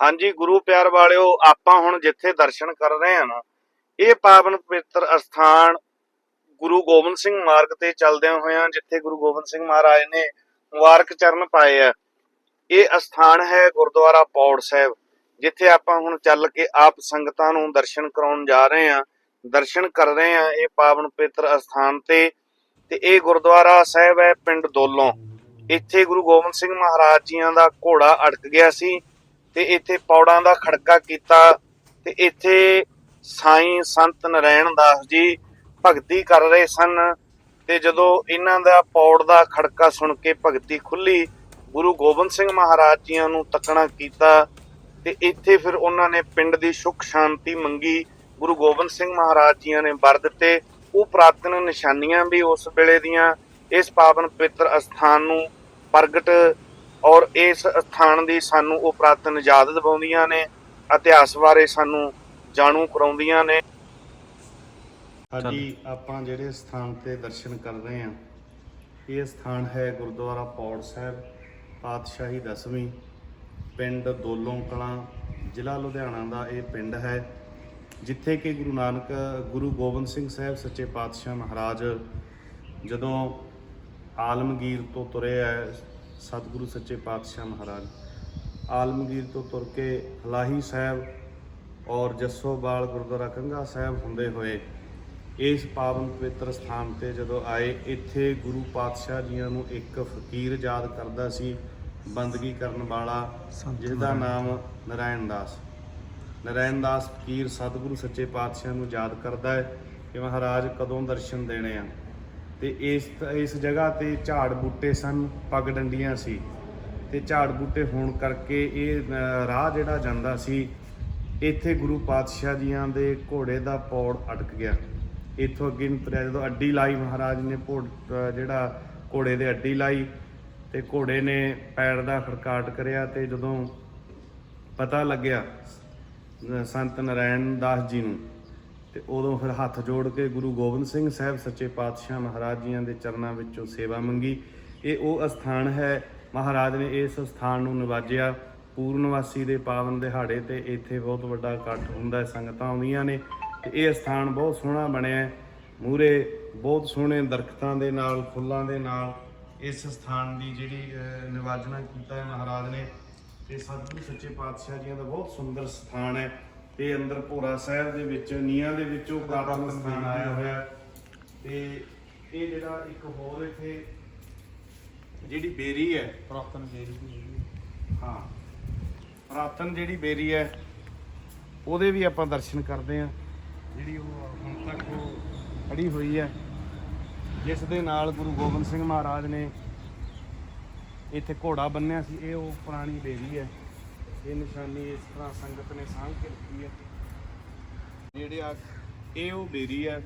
ਹਾਂਜੀ, ਗੁਰੂ ਪਿਆਰ ਵਾਲਿਓ, ਆਪਾਂ ਹੁਣ ਜਿੱਥੇ ਦਰਸ਼ਨ ਕਰ ਰਹੇ ਹਾਂ ਨਾ, ਇਹ ਪਾਵਨ ਪਵਿੱਤਰ ਅਸਥਾਨ ਗੁਰੂ ਗੋਬਿੰਦ ਸਿੰਘ ਮਾਰਗ ਤੇ ਚੱਲਦਿਆਂ ਹੋਇਆਂ ਜਿੱਥੇ ਗੁਰੂ ਗੋਬਿੰਦ ਸਿੰਘ ਮਹਾਰਾਜ ਨੇ ਮੁਬਾਰਕ ਚਰਨ ਪਾਏ ਆ, ਇਹ ਅਸਥਾਨ ਹੈ ਗੁਰਦੁਆਰਾ ਪੌੜ ਸਾਹਿਬ, ਜਿੱਥੇ ਆਪਾਂ ਹੁਣ ਚੱਲ ਕੇ ਆਪ ਸੰਗਤਾਂ ਨੂੰ ਦਰਸ਼ਨ ਕਰਾਉਣ ਜਾ ਰਹੇ ਹਾਂ, ਦਰਸ਼ਨ ਕਰ ਰਹੇ ਹਾਂ ਇਹ ਪਾਵਨ ਪਵਿੱਤਰ ਅਸਥਾਨ ਤੇ ਤੇ ਇਹ ਗੁਰਦੁਆਰਾ ਸਾਹਿਬ ਹੈ ਪਿੰਡ ਦੋਲੋਂ ਇੱਥੇ ਗੁਰੂ ਗੋਬਿੰਦ ਸਿੰਘ ਮਹਾਰਾਜ ਜੀਆਂ ਦਾ ਘੋੜਾ ਅਟਕ ਗਿਆ ਸੀ ਤੇ ਇੱਥੇ ਪੌੜਾਂ ਦਾ ਖੜਕਾ ਕੀਤਾ ਤੇ ਇੱਥੇ ਸਾਈਂ ਸੰਤ ਨਰੈਣ ਦਾਸ ਜੀ ਭਗਤੀ ਕਰ ਰਹੇ ਸਨ ਤੇ ਜਦੋਂ ਇਹਨਾਂ ਦਾ ਪੌੜ ਦਾ ਖੜਕਾ ਸੁਣ ਕੇ ਭਗਤੀ ਖੁੱਲੀ, ਗੁਰੂ ਗੋਬਿੰਦ ਸਿੰਘ ਮਹਾਰਾਜ ਜੀਆਂ ਨੂੰ ਤੱਕਣਾ ਕੀਤਾ ਤੇ ਇੱਥੇ ਫਿਰ ਉਹਨਾਂ ਨੇ ਪਿੰਡ ਦੀ ਸੁਖ ਸ਼ਾਂਤੀ ਮੰਗੀ, ਗੁਰੂ ਗੋਬਿੰਦ ਸਿੰਘ ਮਹਾਰਾਜ ਜੀਆਂ ਨੇ ਵਰ ਦਿੱਤੇ। ਉਹ ਪ੍ਰਾਤਨ ਨਿਸ਼ਾਨੀਆਂ ਵੀ ਉਸ ਵੇਲੇ ਦੀਆਂ, ਇਸ ਪਾਵਨ ਪਵਿੱਤਰ ਅਸਥਾਨ ਨੂੰ ਪ੍ਰਗਟ ਔਰ ਇਸ ਸਥਾਨ ਦੀ ਸਾਨੂੰ ਉਹ ਪ੍ਰਾਤਨ ਯਾਦ ਦਿਵਾਉਂਦੀਆਂ ਨੇ, ਇਤਿਹਾਸ ਬਾਰੇ ਸਾਨੂੰ ਜਾਣੂ ਕਰਾਉਂਦੀਆਂ ਨੇ। ਹਾਂਜੀ, ਆਪਾਂ ਜਿਹੜੇ ਸਥਾਨ ਤੇ ਦਰਸ਼ਨ ਕਰ ਰਹੇ ਹਾਂ, ਇਹ ਸਥਾਨ ਹੈ ਗੁਰਦੁਆਰਾ ਪੌੜ ਸਾਹਿਬ, ਪਾਤਸ਼ਾਹੀ ਦਸਵੀਂ, ਪਿੰਡ ਦੋਲੋਂ ਕਲਾਂ ਜ਼ਿਲ੍ਹਾ ਲੁਧਿਆਣਾ ਦਾ ਇਹ ਪਿੰਡ ਹੈ, ਜਿੱਥੇ ਕਿ ਗੁਰੂ ਨਾਨਕ, ਗੁਰੂ ਗੋਬਿੰਦ ਸਿੰਘ ਸਾਹਿਬ ਸੱਚੇ ਪਾਤਸ਼ਾਹ ਮਹਾਰਾਜ ਜਦੋਂ ਆਲਮਗੀਰ ਤੋਂ ਤੁਰੇ ਹੈ ਸਤਿਗੁਰੂ ਸੱਚੇ ਪਾਤਸ਼ਾਹ ਮਹਾਰਾਜ ਆਲਮਗੀਰ ਤੋਂ ਤੁਰ ਕੇ ਹਲਾਹੀ ਸਾਹਿਬ ਔਰ ਜੱਸੋਵਾਲ ਗੁਰਦੁਆਰਾ ਕੰਗਾ ਸਾਹਿਬ ਹੁੰਦੇ ਹੋਏ ਇਸ ਪਾਵਨ ਪਵਿੱਤਰ ਸਥਾਨ ਤੇ ਜਦੋਂ ਆਏ ਇੱਥੇ ਗੁਰੂ ਪਾਤਸ਼ਾਹ ਜੀਆਂ ਨੂੰ ਇੱਕ ਫਕੀਰ ਯਾਦ ਕਰਦਾ ਸੀ ਬੰਦਗੀ ਕਰਨ ਵਾਲਾ ਜਿਸ ਦਾ ਨਾਮ ਨਰਾਇਣ ਦਾਸ। ਨਰਾਇਣ ਦਾਸ ਫਕੀਰ ਸਤਿਗੁਰੂ ਸੱਚੇ ਪਾਤਸ਼ਾਹ ਨੂੰ ਯਾਦ ਕਰਦਾ ਹੈ ਕਿ ਮਹਾਰਾਜ ਕਦੋਂ ਦਰਸ਼ਨ ਦੇਣੇ ਆ? ਤੇ ਇਸ ਇਸ ਜਗ੍ਹਾ ਤੇ ਝਾੜ ਬੂਟੇ ਸਨ, ਪੱਗ ਡੰਡੀਆਂ ਸੀ। ਤੇ ਝਾੜ ਬੂਟੇ ਹੋਣ ਕਰਕੇ ਇਹ ਰਾਹ ਜਿਹੜਾ ਜਾਂਦਾ ਸੀ, ਇੱਥੇ ਗੁਰੂ ਪਾਤਸ਼ਾਹ ਜੀਆਂ ਦੇ ਘੋੜੇ ਦਾ ਪੌੜ ਅਟਕ ਗਿਆ। ਇੱਥੋਂ ਅੱਗੇ ਨੂੰ ਤੁਰਿਆ ਜਦੋਂ ਅੱਡੀ ਲਾਈ, ਮਹਾਰਾਜ ਨੇ ਭੋੜ ਜਿਹੜਾ ਘੋੜੇ ਦੇ ਅੱਡੀ ਲਾਈ ਤੇ ਘੋੜੇ ਨੇ ਪੈਰ ਦਾ ਖੜਕਾਟ ਕਰਿਆ ਤੇ ਜਦੋਂ ਪਤਾ ਲੱਗਿਆ ਸੰਤ ਨਰਾਇਣ ਦਾਸ ਜੀ ਨੂੰ ਤੇ ਉਦੋਂ ਫਿਰ ਹੱਥ ਜੋੜ ਕੇ ਗੁਰੂ ਗੋਬਿੰਦ ਸਿੰਘ ਸਾਹਿਬ ਸੱਚੇ ਪਾਤਸ਼ਾਹ ਮਹਾਰਾਜ ਜੀਆਂ ਦੇ ਚਰਨਾਂ ਵਿੱਚੋਂ ਸੇਵਾ ਮੰਗੀ। ਇਹ ਉਹ ਅਸਥਾਨ ਹੈ ਮਹਾਰਾਜ ਨੇ ਇਸ ਸਥਾਨ ਨੂੰ ਨਿਵਾਜਿਆ। ਪੂਰਨਵਾਸੀ ਦੇ ਪਾਵਨ ਦਿਹਾੜੇ ਤੇ ਇੱਥੇ ਬਹੁਤ ਵੱਡਾ ਇਕੱਠ ਹੁੰਦਾ ਹੈ ਸੰਗਤਾਂ ਆਉਂਦੀਆਂ ਨੇ ਤੇ ਇਹ ਸਥਾਨ ਬਹੁਤ ਸੋਹਣਾ ਬਣਿਆ। ਹੈ ਮੂਰੇ ਬਹੁਤ ਸੋਹਣੇ ਦਰਖਤਾਂ ਦੇ ਨਾਲ ਫੁੱਲਾਂ ਦੇ ਨਾਲ ਇਸ ਸਥਾਨ ਦੀ ਜਿਹੜੀ ਅਹ, ਨਿਵਾਜਣਾ ਕੀਤਾ ਹੈ ਮਹਾਰਾਜ ਨੇ। ਤੇ ਸਤਿਗੁਰੂ ਸੱਚੇ ਪਾਤਸ਼ਾਹ ਜੀਆਂ ਦਾ ਬਹੁਤ ਸੁੰਦਰ ਸਥਾਨ ਹੈ। ਤੇ ਅੰਦਰ ਭੋਰਾ ਸਾਹਿਬ ਦੇ ਵਿੱਚ ਨੀਆਂ ਦੇ ਵਿੱਚੋਂ ਪ੍ਰਾਪਤ ਸਥਾਨ ਆਇਆ ਹੋਇਆ। ਤੇ ਇਹ ਜਿਹੜਾ ਇੱਕ ਹੋਰ ਇੱਥੇ ਜਿਹੜੀ ਬੇਰੀ ਹੈ ਪ੍ਰਾਪਤਨ ਵੀ ਹੈਗੀ ਹਾਂ ਪ੍ਰਾਤਨ ਜਿਹੜੀ ਬੇਰੀ ਹੈ ਉਹਦੇ ਵੀ ਆਪਾਂ ਦਰਸ਼ਨ ਕਰਦੇ ਹਾਂ। ਜਿਹੜੀ ਉਹ ਹੁਣ ਤੱਕ ਉਹ ਖੜੀ ਹੋਈ ਹੈ ਜਿਸ ਦੇ ਨਾਲ ਗੁਰੂ ਗੋਬਿੰਦ ਸਿੰਘ ਮਹਾਰਾਜ ਨੇ ਇੱਥੇ ਘੋੜਾ ਬੰਨਿਆ ਸੀ। ਇਹ ਉਹ ਪੁਰਾਣੀ ਬੇਰੀ ਹੈ। ਇਹ ਨਿਸ਼ਾਨੀ ਇਸ ਤਰ੍ਹਾਂ ਸੰਗਤ ਨੇ ਸਾਂਭ ਕੇ ਰੱਖੀ ਹੈ। ਜਿਹੜੇ ਆ, ਇਹ ਉਹ ਬੇਰੀ ਹੈ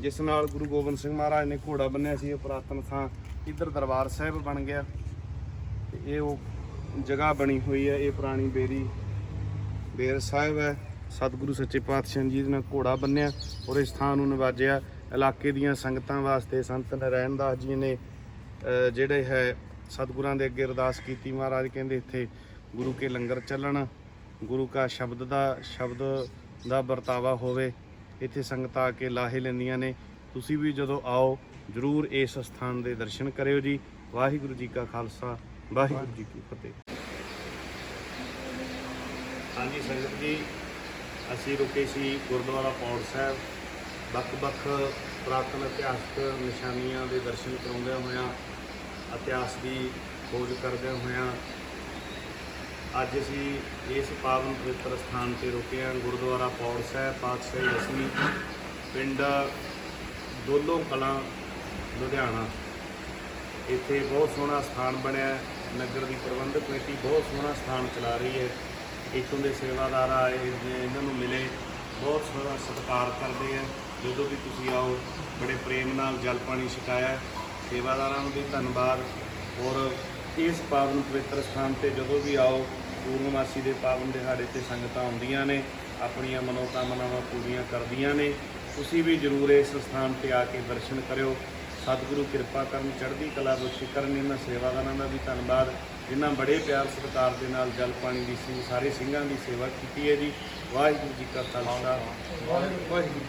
ਜਿਸ ਨਾਲ ਗੁਰੂ ਗੋਬਿੰਦ ਸਿੰਘ ਮਹਾਰਾਜ ਨੇ ਘੋੜਾ ਬੰਨਿਆ ਸੀ, ਇਹ ਪੁਰਾਤਨ ਥਾਂ ਇੱਧਰ ਦਰਬਾਰ ਸਾਹਿਬ ਬਣ ਗਿਆ। ਤੇ ਇਹ ਉਹ ਜਗ੍ਹਾ ਬਣੀ ਹੋਈ ਹੈ, ਇਹ ਪੁਰਾਣੀ ਬੇਰੀ ਬੇਰ ਸਾਹਿਬ ਹੈ। ਸਤਿਗੁਰੂ ਸੱਚੇ ਪਾਤਸ਼ਾਹ ਜੀ ਨੇ ਘੋੜਾ ਬੰਨਿਆ ਔਰ ਇਸ ਥਾਂ ਨੂੰ ਨਿਵਾਜਿਆ। ਇਲਾਕੇ ਦੀਆਂ ਸੰਗਤਾਂ ਵਾਸਤੇ ਸੰਤ ਨਰੈਣ ਦਾਸ ਜੀ ਨੇ ਜਿਹੜੇ ਹੈ ਸਤਿਗੁਰਾਂ ਦੇ ਅੱਗੇ ਅਰਦਾਸ ਕੀਤੀ। ਮਹਾਰਾਜ ਕਹਿੰਦੇ ਇੱਥੇ ਗੁਰੂ ਕੇ ਲੰਗਰ ਚੱਲਣ, ਗੁਰੂ ਕਾ ਸ਼ਬਦ ਦਾ ਸ਼ਬਦ ਦਾ ਵਰਤਾਵਾ ਹੋਵੇ। ਇੱਥੇ ਸੰਗਤਾਂ ਆ ਕੇ ਲਾਹੇ ਲੈਂਦੀਆਂ ਨੇ। ਤੁਸੀਂ ਵੀ ਜਦੋਂ ਆਓ, ਜਰੂਰ ਇਸ ਸਥਾਨ ਦੇ ਦਰਸ਼ਨ ਕਰਿਓ ਜੀ। ਵਾਹਿਗੁਰੂ ਜੀ ਕਾ ਖਾਲਸਾ, ਵਾਹਿਗੁਰੂ ਜੀ ਕੀ ਫਤਿਹ। ਹਾਂਜੀ ਸੰਗਤ ਜੀ, ਅਸੀਂ ਰੁਕੇ ਸੀ ਗੁਰਦੁਆਰਾ ਪੌੜ ਸਾਹਿਬ। ਵੱਖ-ਵੱਖ ਪ੍ਰਾਤਨ ਇਤਿਹਾਸਕ ਨਿਸ਼ਾਨੀਆਂ ਦੇ ਦਰਸ਼ਨ ਕਰਾਉਂਦਿਆਂ ਹੋਇਆਂ ਇਤਿਹਾਸ ਦੀ ਖੋਜ ਕਰਦਿਆਂ ਹੋਇਆਂ ਅੱਜ ਅਸੀਂ ਇਸ ਪਾਵਨ ਪਵਿੱਤਰ ਸਥਾਨ ਤੇ ਰੁਕੇ ਹਾਂ, ਗੁਰਦੁਆਰਾ ਪੌੜ ਸਾਹਿਬ, ਪਾਤਸ਼ਾਹੀ ਰਸਮੀ ਪਿੰਡ ਦੋਲੋ ਕਲਾਂ, ਲੁਧਿਆਣਾ। ਇੱਥੇ ਬਹੁਤ ਸੋਹਣਾ ਸਥਾਨ ਬਣਿਆ ਨਗਰ ਦੀ ਪ੍ਰਬੰਧਕ ਕਮੇਟੀ ਬਹੁਤ ਸੋਹਣਾ ਸਥਾਨ ਚਲਾ ਰਹੀ ਹੈ। ਇੱਥੋਂ ਦੇ ਸੇਵਾਦਾਰ ਆਏ ਇਹਨਾਂ ਨੂੰ ਮਿਲੇ, ਬਹੁਤ ਸੋਹਣਾ ਸਤਿਕਾਰ ਕਰਦੇ ਆ। ਜਦੋਂ ਵੀ ਤੁਸੀਂ ਆਓ, ਬੜੇ ਪ੍ਰੇਮ ਨਾਲ ਜਲ ਪਾਣੀ ਛਕਾਇਆ ਸੇਵਾਦਾਰਾਂ ਨੂੰ ਵੀ ਧੰਨਵਾਦ ਔਰ ਇਸ ਪਾਵਨ ਪਵਿੱਤਰ ਸਥਾਨ ਤੇ ਜਦੋਂ ਵੀ ਆਓ, ਪੂਰਨਮਾਸੀ ਦੇ ਪਾਵਨ ਦਿਹਾੜੇ ਤੇ ਸੰਗਤਾਂ ਆਉਂਦੀਆਂ ਨੇ, ਆਪਣੀਆਂ ਮਨੋਕਾਮਨਾਵਾਂ ਪੂਰੀਆਂ ਕਰਦੀਆਂ ਨੇ। ਤੁਸੀਂ ਵੀ ਜਰੂਰ ਇਸ ਸਥਾਨ ਤੇ ਆ ਕੇ ਦਰਸ਼ਨ ਕਰਿਓ। ਸਤਿਗੁਰੂ ਕਿਰਪਾ ਕਰਨ, ਚੜ੍ਹਦੀ ਕਲਾ ਬਖਸ਼ੀ ਕਰਨ ਇਹਨਾਂ ਸੇਵਾਦਾਰਾਂ ਦਾ ਵੀ ਧੰਨਵਾਦ। ਜਿਨ੍ਹਾਂ ਬੜੇ ਪਿਆਰ ਸਤਿਕਾਰ ਦੇ ਨਾਲ ਜਲ ਪਾਣੀ ਦੀ ਸੀ, ਸਾਰੇ ਸਿੰਘਾਂ ਦੀ ਸੇਵਾ ਕੀਤੀ ਹੈ ਜੀ। ਵਾਹਿਗੁਰੂ ਜੀ ਕਾ ਖਾਲਸਾ। ਵਾਹਿਗੁਰੂ ਜੀ